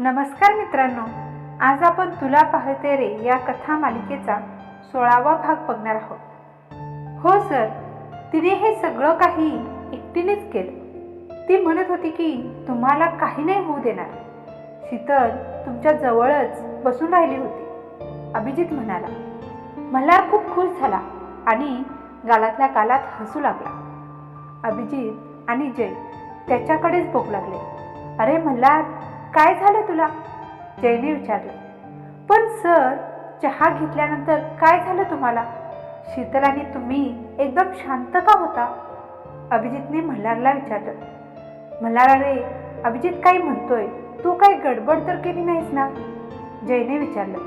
नमस्कार मित्रांनो आज आपण तुला पाहते रे या कथा मालिकेचा सोळावा भाग बघणार आहोत. हो सर तिने हे सगळं काही एकटीनेच केलं. ती म्हणत होती की तुम्हाला काही नाही होऊ देणार. शीतल तुमच्या जवळच बसून राहिली होती. अभिजित म्हणाला मल्हार खूप खुश झाला आणि गालातल्या गालात हसू लागला. अभिजित आणि जय त्याच्याकडेच बघू लागले. अरे मल्हार काय झालं तुला? जयने विचारलं. पण सर चहा घेतल्यानंतर काय झालं तुम्हाला? शीतल आणि तुम्ही एकदम शांत का होता? अभिजितने मल्हारला विचारलं. मल्हार अरे अभिजित काय म्हणतोय? तू काय गडबड तर केली नाहीस ना? जयने विचारलं.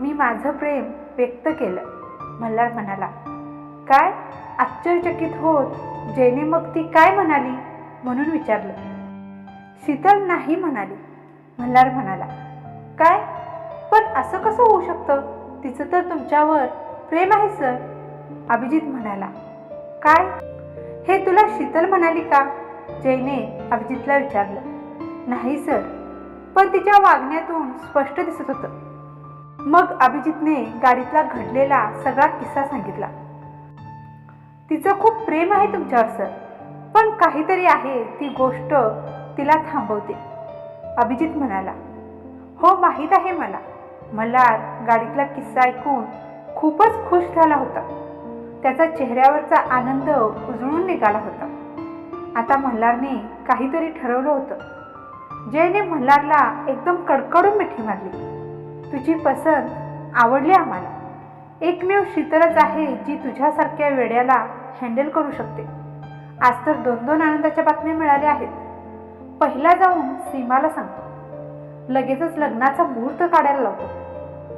मी माझं प्रेम व्यक्त केलं मल्हार म्हणाला. काय? आश्चर्यचकित होत? जयने मग ती काय म्हणाली? म्हणून विचारलं. शीतल नाही म्हणाली. मल्हार म्हणाला काय? पण असं कसं होऊ शकतं? तिचं तर तुमच्यावर प्रेम आहे सर. अभिजित म्हणाला काय? हे तुला शीतल म्हणाली का? जयने अभिजितला विचारलं नाही सर. पण तिच्या वागण्यातून स्पष्ट दिसत होतं. मग अभिजितने गाडीतला घडलेला सगळा किस्सा सांगितला. तिचं खूप प्रेम आहे तुमच्यावर सर. पण काहीतरी आहे ती गोष्ट तिला थांबवते. अभिजित म्हणाला हो माहीत आहे मला. मल्हार गाडीतला किस्सा ऐकून खूपच खुश झाला होता. त्याचा चेहऱ्यावरचा आनंद उजळून निघाला होता. आता मल्हारने काहीतरी ठरवलं होतं. जयने मल्हारला एकदम कडकडून मिठी मारली. तुझी पसंत आवडली आम्हाला. एकमेव शीतलच आहे जी तुझ्यासारख्या वेड्याला हँडल करू शकते. आज तर दोन दोन आनंदाच्या बातम्या मिळाल्या आहेत. पहिला जाऊन सीमाला सांगतो. लगेचच लग्नाचा मुहूर्त काढायला लावतो.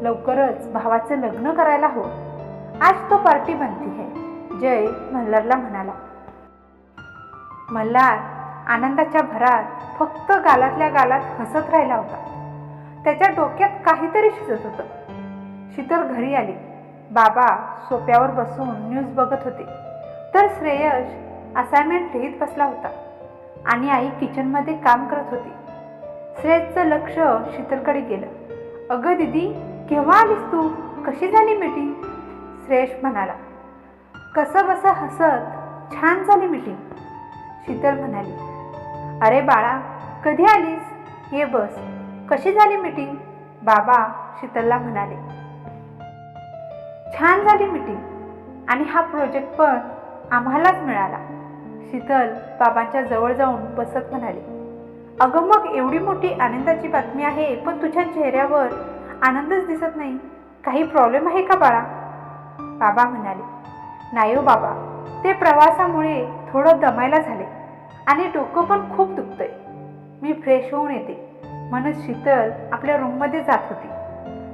लवकरच भावाचं लग्न करायला हवं. आज तो पार्टी बनती है. जय मल्हारला म्हणाला. मल्हार आनंदाच्या भरात फक्त गालातल्या गालात हसत राहिला होता. त्याच्या डोक्यात काहीतरी शिजत होतं. शीतल घरी आली. बाबा सोप्यावर बसून न्यूज बघत होते. तर श्रेयश असाइनमेंट लिहित बसला होता. आणि आई किचनमध्ये काम करत होती. श्रेयसचं लक्ष शीतलकडे गेलं. अगं दिदी केव्हा आलीस तू? कशी झाली मीटिंग श्रेयश म्हणाला. कसं बसं हसत छान झाली मीटिंग शीतल म्हणाली. अरे बाळा कधी आलीस? ये बस. कशी झाली मीटिंग बाबा शीतलला म्हणाले. छान झाली मीटिंग आणि हा प्रोजेक्ट पण आम्हालाच मिळाला. शीतल बाबांच्या जवळ जाऊन बसत म्हणाली अगं मग एवढी मोठी आनंदाची बातमी आहे पण तुझ्या चेहऱ्यावर आनंदच दिसत नाही. काही प्रॉब्लेम आहे का बाळा? बाबा म्हणाले नाही हो बाबा. ते प्रवासामुळे थोडं दमायला झाले आणि डोकं पण खूप दुखतंय. मी फ्रेश होऊन येते. म्हणत शीतल आपल्या रूममध्ये जात होती.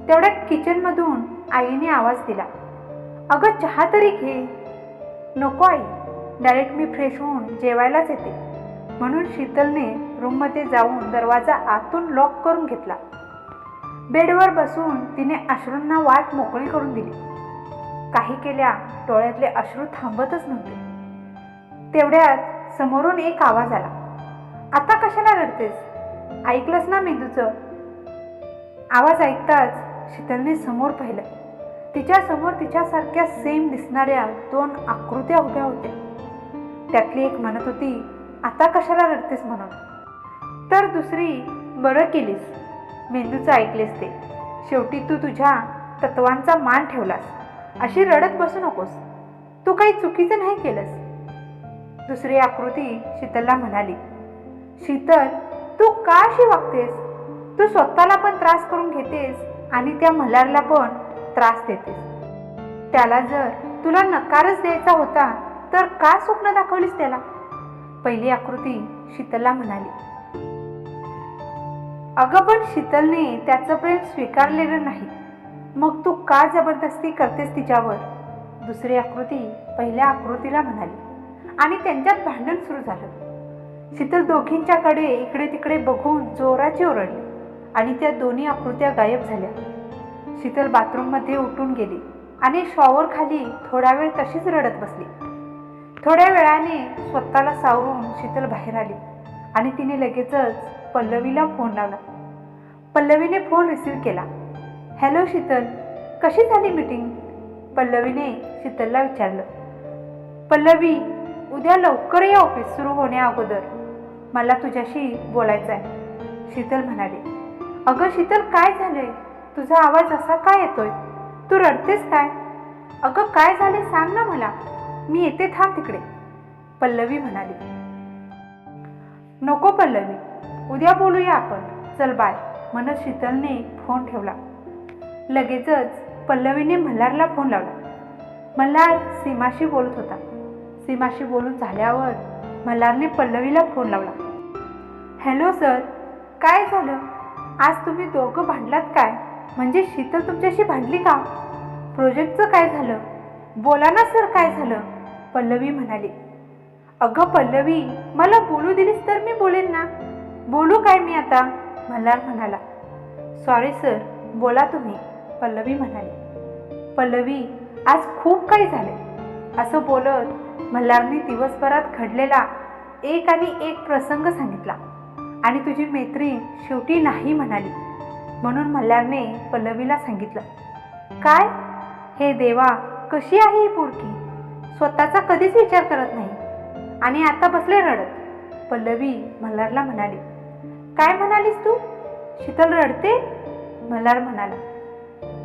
तेवढ्या किचनमधून आईने आवाज दिला अगं चहा तरी घे. नको आई. डायरेक्ट मी फ्रेश होऊन जेवायलाच येते. म्हणून शीतलने रूममध्ये जाऊन दरवाजा आतून लॉक करून घेतला. बेडवर बसून तिने अश्रूंना वाट मोकळी करून दिली. काही केल्या डोळ्यातले अश्रू थांबतच नव्हते. तेवढ्यात समोरून एक आवाज आला. आता कशाला रडतेस? ऐकलंस ना मेंदूचं? आवाज ऐकताच शीतलने समोर पाहिलं. तिच्यासमोर तिच्यासारख्या सेम दिसणाऱ्या दोन आकृत्या उभ्या होत्या. त्यातली एक म्हणत होती आता कशाला रडतेस म्हणून? तर दुसरी बरं केलीस. मेंदूचं ऐकलेस ते. शेवटी तू तुझ्या तत्वांचा मान ठेवलास. अशी रडत बसू नकोस. तू काही चुकीचं नाही केलंस. दुसरी आकृती शीतलला म्हणाली शीतल तू का अशी वागतेस? तू स्वतःला पण त्रास करून घेतेस आणि त्या मल्हारला पण त्रास देतेस. त्याला जर तुला नकारच द्यायचा होता तर का स्वप्न दाखवलीस त्याला? पहिली आकृती शीतलला म्हणाली. अगं पण शीतलने त्याचं प्रेम स्वीकारलेलं नाही. मग तू का जबरदस्ती करतेस तिच्यावर? दुसरी आकृती पहिल्या आकृतीला म्हणाली. आणि त्यांच्यात भांडण सुरू झालं. शीतल दोघींच्याकडे इकडे तिकडे बघून जोराची ओरडली. आणि त्या दोन्ही आकृत्या गायब झाल्या. शीतल बाथरूममध्ये उठून गेली आणि शॉवर खाली थोडा वेळ तशीच रडत बसली. थोड्या वेळाने स्वतःला सावरून शीतल बाहेर आली आणि तिने लगेचच पल्लवीला फोन लावला. पल्लवीने फोन रिसीव केला. हॅलो शीतल. कशी झाली मीटिंग? पल्लवीने शीतलला विचारलं. पल्लवी उद्या लवकर या ऑफिस सुरू होण्या अगोदर. मला तुझ्याशी बोलायचं आहे शीतल म्हणाली. अगं शीतल काय झालंय? तुझा आवाज असा काय येतोय? तू रडतेस काय? अगं काय झाले सांग ना मला. मी येते थांब तिकडे. पल्लवी म्हणाली. नको पल्लवी उद्या बोलूया आपण. चल बाय. म्हणत शीतलने फोन ठेवला. लगेचच पल्लवीने मल्हारला फोन लावला. मल्हार सीमाशी बोलत होता. सीमाशी बोलून झाल्यावर मल्हारने पल्लवीला फोन लावला. हॅलो सर काय झालं? आज तुम्ही दोघं भांडलात काय? म्हणजे शीतल तुमच्याशी भांडली का? प्रोजेक्टचं काय झालं? बोला ना सर काय झालं? पल्लवी म्हणाली अगं पल्लवी मला बोलू दिलीस तर मी बोलेन ना. बोलू काय मी आता? मल्हार म्हणाला. सॉरी सर बोला तुम्ही पल्लवी म्हणाली. पल्लवी आज खूप काही झाले असं बोलत मल्हारने दिवसभरात घडलेला एक आणि एक प्रसंग सांगितला आणि तुझी मैत्रीण शेवटी नाही म्हणाली. म्हणून मल्हारने पल्लवीला सांगितलं काय? हे देवा कशी आहे ही पुरकी स्वतःचा कधीच विचार करत नाही. आणि आता बसले रडत. पल्लवी मल्हारला म्हणाली काय म्हणालीस तू? शीतल रडते? मल्हार म्हणाला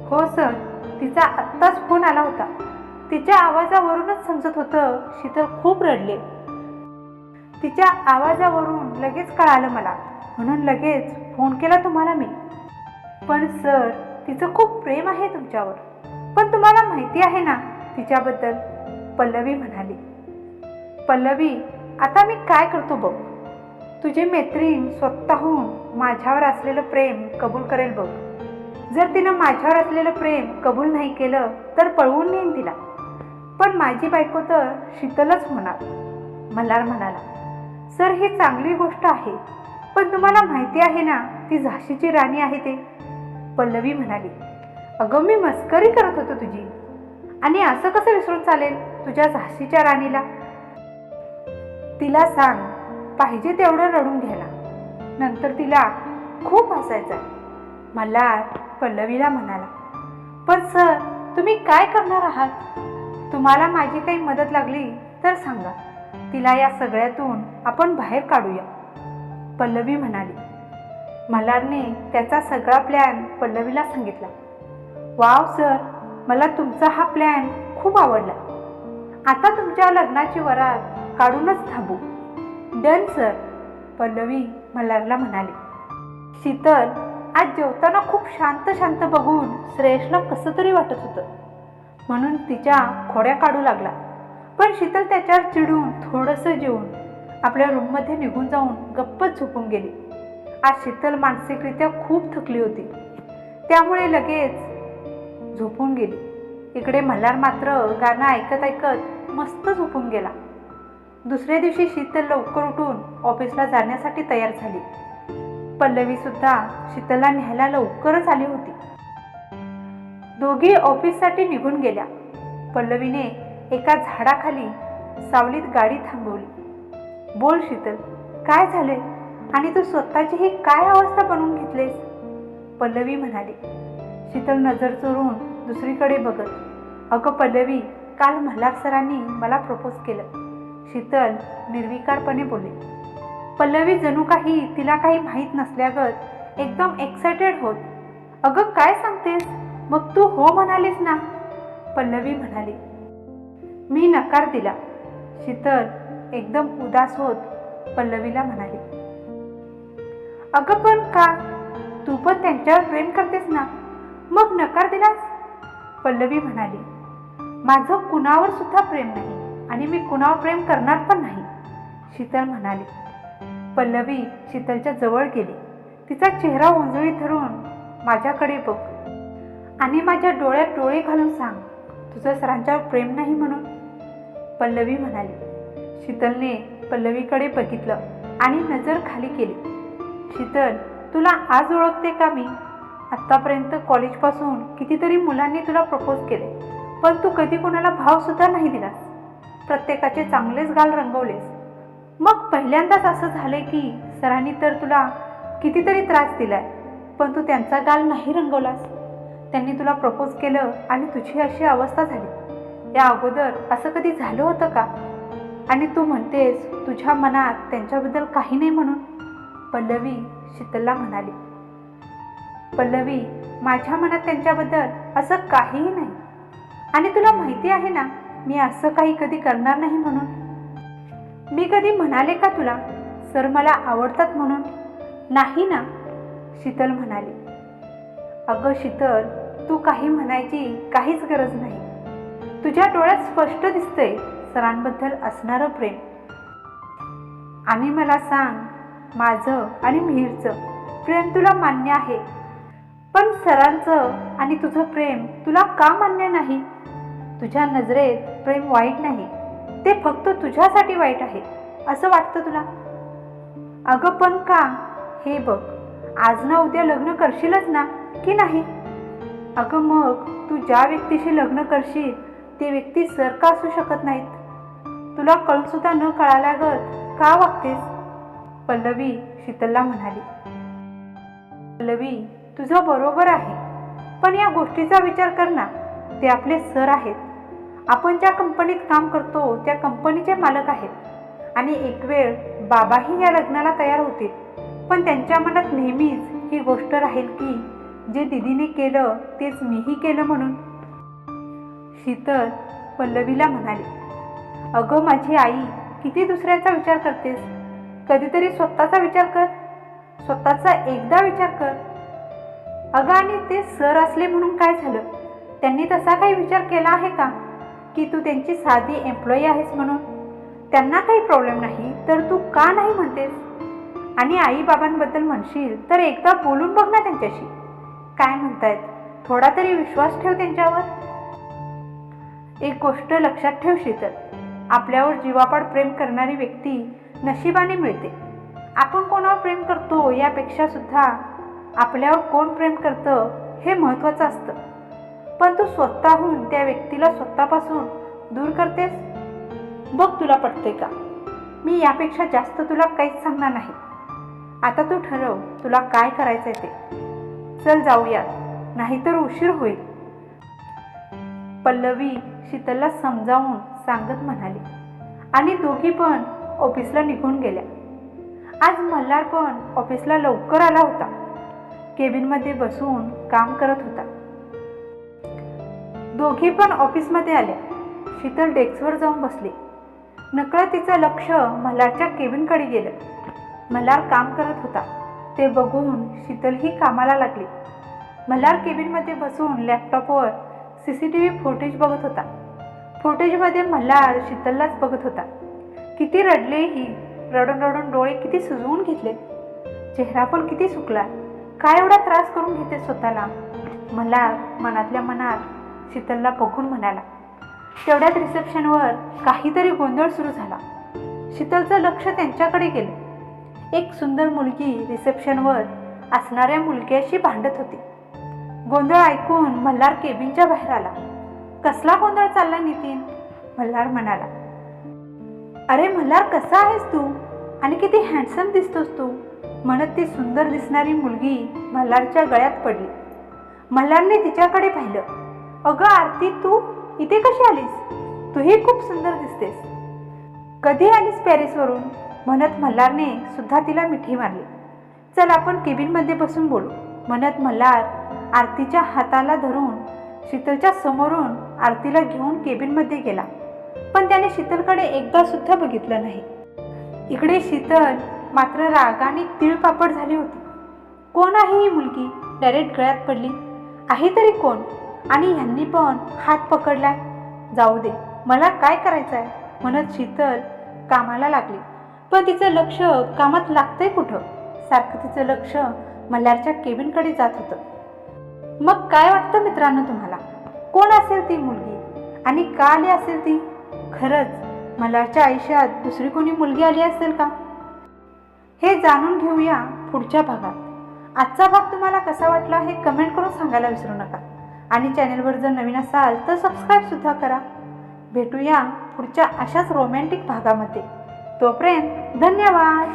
हो सर तिचा आत्ताच फोन आला होता. तिच्या आवाजावरूनच समजत होतं शीतल खूप रडले. तिच्या आवाजावरून लगेच कळालं मला म्हणून लगेच फोन केला तुम्हाला मी. पण सर तिचं खूप प्रेम आहे तुमच्यावर. पण तुम्हाला माहिती आहे ना तिच्याबद्दल? पल्लवी म्हणाली पल्लवी आता मी काय करतो बघ? तुझी मैत्रीण स्वतःहून माझ्यावर असलेलं प्रेम कबूल करेल बघ. जर तिनं माझ्यावर असलेलं प्रेम कबूल नाही केलं तर पळवून नेईन तिला. पण माझी बायको तर शीतलच होणार. मल्हार म्हणाला सर ही चांगली गोष्ट आहे पण तुम्हाला माहिती आहे ना ती झाशीची राणी आहे ते. पल्लवी म्हणाली अगं मी मस्करी करत होतो तुझी. आणि असं कसं विसरून चालेल? तुझ्या झाशीच्या राणीला. तिला सांग पाहिजे तेवढं रडून घ्यायला. नंतर तिला खूप हसायचं मला पल्लवीला म्हणाला पण सर तुम्ही काय करणार आहात? तुम्हाला माझी काही मदत लागली तर सांगा. तिला या सगळ्यातून आपण बाहेर काढूया. पल्लवी म्हणाली. मल्हारने त्याचा सगळा प्लॅन पल्लवीला सांगितला. वाव सर मला तुमचा हा प्लॅन खूप आवडला. आता तुमच्या लग्नाची वरात काढूनच थांबू. Done sir. पल्लवी मल्हारला म्हणाले. शीतल आज जेवताना खूप शांत शांत बघून श्रेयसला कसं तरी वाटत होतं. म्हणून तिच्या खोड्या काढू लागला. पण शीतल त्याच्यावर चिडून थोडंसं जेवून आपल्या रूममध्ये निघून जाऊन गप्पच झोपून गेली. आज शीतल मानसिकरित्या खूप थकली होती. त्यामुळे लगेच झोपून गेली. इकडे मल्हार मात्र गाणं ऐकत ऐकत मस्त झोपून गेला. दुसऱ्या दिवशी शीतल लवकर उठून ऑफिसला जाण्यासाठी तयार झाली. पल्लवीसुद्धा शीतलला न्यायला लवकरच आली होती. दोघी ऑफिससाठी निघून गेल्या. पल्लवीने एका झाडाखाली सावलीत गाडी थांबवली. बोल शीतल काय झाले आणि तू स्वतःची ही काय अवस्था बनवून घेतलीस? पल्लवी म्हणाली. शीतल नजर चोरून दुसरीकडे बघत अगं पल्लवी काल मल्हार सरांनी मला प्रपोज केलं. शीतल निर्विकारपणे बोलले पल्लवी जणू काही तिला काही माहीत नसल्यागत एकदम एक्सायटेड होत. अगं काय सांगतेस? मग तू हो म्हणालीस ना. पल्लवी म्हणाली मी नकार दिला. शीतल एकदम उदास होत पल्लवीला म्हणाली अगं पण का? तू पण त्यांच्यावर प्रेम करतेस ना. मग नकार दिलास? पल्लवी म्हणाली माझं कुणावर सुद्धा प्रेम नाही आणि मी कुणावर प्रेम करणार पण नाही. शीतल म्हणाली. पल्लवी शीतलच्या जवळ गेली. तिचा चेहरा उंजळी धरून माझ्याकडे बघ. आणि माझ्या डोळ्यात डोळे घालून सांग तुझं सरांच्यावर प्रेम नाही म्हणून. पल्लवी म्हणाली. शीतलने पल्लवीकडे बघितलं आणि नजर खाली केली. शीतल तुला आज ओळखते का मी? आत्तापर्यंत कॉलेजपासून कितीतरी मुलांनी तुला प्रपोज केले. पण तू कधी कोणाला भावसुद्धा नाही दिलास. प्रत्येकाचे चांगलेच गाल रंगवलेस. मग पहिल्यांदाच असं झाले की सरांनी तर तुला कितीतरी त्रास दिलाय पण तू त्यांचा गाल नाही रंगवलास. त्यांनी तुला प्रपोज केलं आणि तुझी अशी अवस्था झाली. या अगोदर असं कधी झालं होतं का? आणि तू म्हणतेस तुझ्या मनात त्यांच्याबद्दल काही नाही म्हणून. पल्लवी शीतलला म्हणाली. पल्लवी माझ्या मनात त्यांच्याबद्दल असं काहीही नाही. आणि तुला माहिती आहे ना मी असं काही कधी करणार नाही म्हणून. मी कधी म्हणाले का तुला सर मला आवडतात म्हणून? नाही ना शीतल म्हणाली. अगं शीतल तू काही म्हणायची काहीच गरज नाही. तुझ्या डोळ्यात स्पष्ट दिसतंय सरांबद्दल असणारं प्रेम. आणि मला सांग माझं आणि मिहीरचं प्रेम तुला मान्य आहे पण सरांचं आणि तुझं प्रेम तुला का मान्य नाही? तुझ्या नजरेत प्रेम वाईट नाही. ते फक्त तुझ्यासाठी वाईट आहे असं वाटतं तुला? अगं पण का? हे बघ आज ना उद्या लग्न करशीलच ना की नाही? अगं मग तू ज्या व्यक्तीशी लग्न करशील ती व्यक्ती सर का असू शकत नाहीत? तुला कळसुद्धा न कळाल्यागत का वागतेस? पल्लवी शीतलला म्हणाली. पल्लवी तुझं बरोबर आहे. पण या गोष्टीचा विचार कर ना. ते आपले सर आहेत. आपण ज्या कंपनीत काम करतो त्या कंपनीचे मालक आहेत. आणि एक वेळ बाबाही या लग्नाला तयार होतील. पण त्यांच्या मनात नेहमीच ही गोष्ट राहील की जे दिदीने केलं तेच मीही केलं म्हणून. शीतल पल्लवीला म्हणाली अगं माझी आई किती दुसऱ्याचा विचार करतेस? कधीतरी स्वतःचा विचार कर. स्वतःचा एकदा विचार कर. अगं आणि ते सर असले म्हणून काय झालं? त्यांनी तसा काही विचार केला आहे का? की तू त्यांची साधी एम्प्लॉई आहेस म्हणून? त्यांना काही प्रॉब्लेम नाही तर तू का नाही म्हणतेस? आणि आईबाबांबद्दल म्हणशील तर एकदा बोलून बघ ना त्यांच्याशी. काय म्हणतायत? थोडा तरी विश्वास ठेव त्यांच्यावर. एक गोष्ट लक्षात ठेव शीतल आपल्यावर जीवापाड प्रेम करणारी व्यक्ती नशिबाने मिळते. आपण कोणावर प्रेम करतो यापेक्षा सुद्धा आपल्यावर कोण प्रेम करतं हे महत्त्वाचं असतं. पण तू स्वतःहून त्या व्यक्तीला स्वतःपासून दूर करतेस? बघ तुला पटते का? मी यापेक्षा जास्त तुला काहीच सांगणार नाही. आता तू ठरव तुला काय करायचंय ते. चल जाऊयात नाहीतर उशीर होईल. पल्लवी शीतलला समजावून सांगत म्हणाली. आणि दोघी पण ऑफिसला निघून गेल्या. आज मल्हार पण ऑफिसला लवकर आला होता. केबिनमध्ये बसून काम करत होता. दोघी पण ऑफिसमध्ये आल्या. शीतल डेस्कवर जाऊन बसली. नकळत तिचं लक्ष मल्हारच्या केबिनकडे गेलं. मल्हार काम करत होता. ते बघून शीतलही कामाला लागली. मल्हार केबिनमध्ये बसून लॅपटॉपवर C C T V footage बघत होता. फुटेजमध्ये मल्हार शीतललाच बघत होता. किती रडलेही रडून रडून डोळे किती सुजवून घेतले. चेहरा पण किती सुकला. काय एवढा त्रास करून घेते स्वतःला? मला मनातल्या मनात शीतलला बघून म्हणाला. तेवढ्यात रिसेप्शनवर काहीतरी गोंधळ सुरू झाला. शीतलचं लक्ष त्यांच्याकडे गेलं. एक सुंदर मुलगी रिसेप्शनवर असणाऱ्या मुलग्याशी भांडत होती. गोंधळ ऐकून मल्हार केबिनच्या बाहेर आला. कसला गोंधळ चालला नितीन? मल्हार म्हणाला. अरे मल्हार कसा आहेस तू? आणि किती हँडसम दिसतोस तू. म्हणत ती सुंदर दिसणारी मुलगी मल्हारच्या गळ्यात पडली. मल्हारने तिच्याकडे पाहिलं. अगं आरती तू इथे कशी आलीस? तूही खूप सुंदर दिसतेस. कधी आलीस पॅरिसवरून? म्हणत मल्हारने सुद्धा तिला मिठी मारली. चल आपण केबिनमध्ये बसून बोलू. म्हणत मल्हार आरतीच्या हाताला धरून शीतलच्या समोरून आरतीला घेऊन केबिनमध्ये गेला. पण त्याने शीतलकडे एकदा सुद्धा बघितलं नाही. इकडे शीतल मात्र रागाने तिळपापड झाली होती. कोण आहे ही मुलगी? डायरेक्ट गळ्यात पडली. आहे तरी कोण? आणि ह्यांनी पण हात पकडलाय. जाऊ दे मला काय करायचं आहे म्हणत शीतल कामाला लागली. पण तिचं लक्ष कामात लागतंय कुठं? सारखं तिचं लक्ष मल्हारच्या केबिनकडे जात होतं. मग काय वाटतं मित्रांनो तुम्हाला? कोण असेल ती मुलगी? आणि का आली असेल ती? खरंच मल्हारच्या आयुष्यात दुसरी कोणी मुलगी आली असेल का? हे जाणून घेऊया पुढच्या भागात. आजचा भाग तुम्हाला कसा वाटला हे कमेंट करून सांगायला विसरू नका. आणि चॅनलवर जर नवीन असाल तर सबस्क्राईबसुद्धा करा. भेटूया पुढच्या अशाच रोमॅन्टिक भागामध्ये. तोपर्यंत धन्यवाद!